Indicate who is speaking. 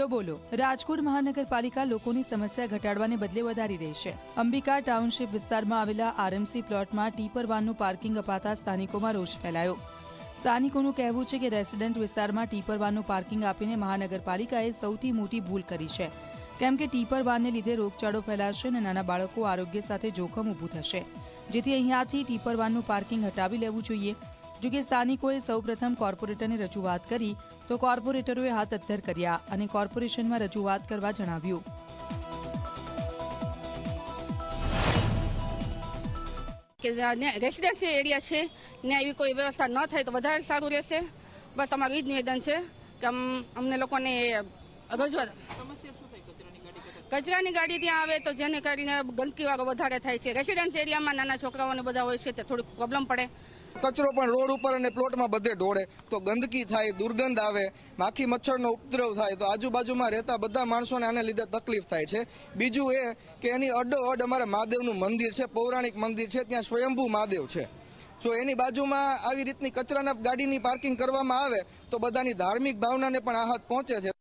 Speaker 1: એટલો બોલો. રાજકોટ મહાનગરપાલિકા લોકોની સમસ્યા ઘટાડવાને બદલે વધારી રહી છે. અંબિકા ટાઉનશીપ વિસ્તારમાં આવેલા આરએમસી પ્લોટમાં ટીપર વાનનું પાર્કિંગ અપાતા સ્થાનિકોમાં રોષ ફેલાયો. સ્થાનિકોનું કહેવું છે કે રેસિડેન્ટ વિસ્તારમાં ટીપર વાનનું પાર્કિંગ આપીને મહાનગરપાલિકાએ સૌથી મોટી ભૂલ કરી છે. કેમ કે ટીપર વાનને લીધે રોગચાળો ફેલાશે અને નાના બાળકો આરોગ્ય સાથે જોખમ ઊભું થશે. જેથી અહીંયાથી ટીપર વાનનું પાર્કિંગ હટાવી લેવું જોઈએ. જોકે સ્થાનિકોએ સૌપ્રથમ કોર્પોરેટરને રજૂઆત કરી તો કોર્પોરેટરોએ હાથ અદ્ધર કર્યા અને કોર્પોરેશનમાં રજૂઆત કરવા જણાવ્યું.
Speaker 2: કે રેસિડેન્સી એરિયા છે ને એવી કોઈ વ્યવસ્થા ન થાય તો વધારે સારું રહેશે. બસ અમારું એ જ નિવેદન છે કે અમ- અમને લોકોને રજૂઆત કચરાની ગાડી ત્યાં આવે તો જેને કરીને ગંદકીવાળો વધારે થાય છે. રેસિડેન્સ એરિયામાં નાના છોકરાઓને બધા હોય છે તે થોડીક પ્રોબ્લેમ પડે.
Speaker 3: કચરો પણ રોડ ઉપર અને પ્લોટમાં બધે ઢોળે. તો ગંદકી થાય, દુર્ગંધ આવે, માખી મચ્છરનો ઉપદ્રવ થાય, તો આજુબાજુમાં રહેતા બધા માણસોને આને લીધે તકલીફ થાય છે. બીજું એ કે એની અડોઅડ અમારે મહાદેવનું મંદિર છે, પૌરાણિક મંદિર છે, ત્યાં સ્વયંભૂ મહાદેવ છે. જો એની બાજુમાં આવી રીતની કચરાના ગાડીની પાર્કિંગ કરવામાં આવે, તો બધાની ધાર્મિક ભાવનાને પણ આહત પહોંચે છે.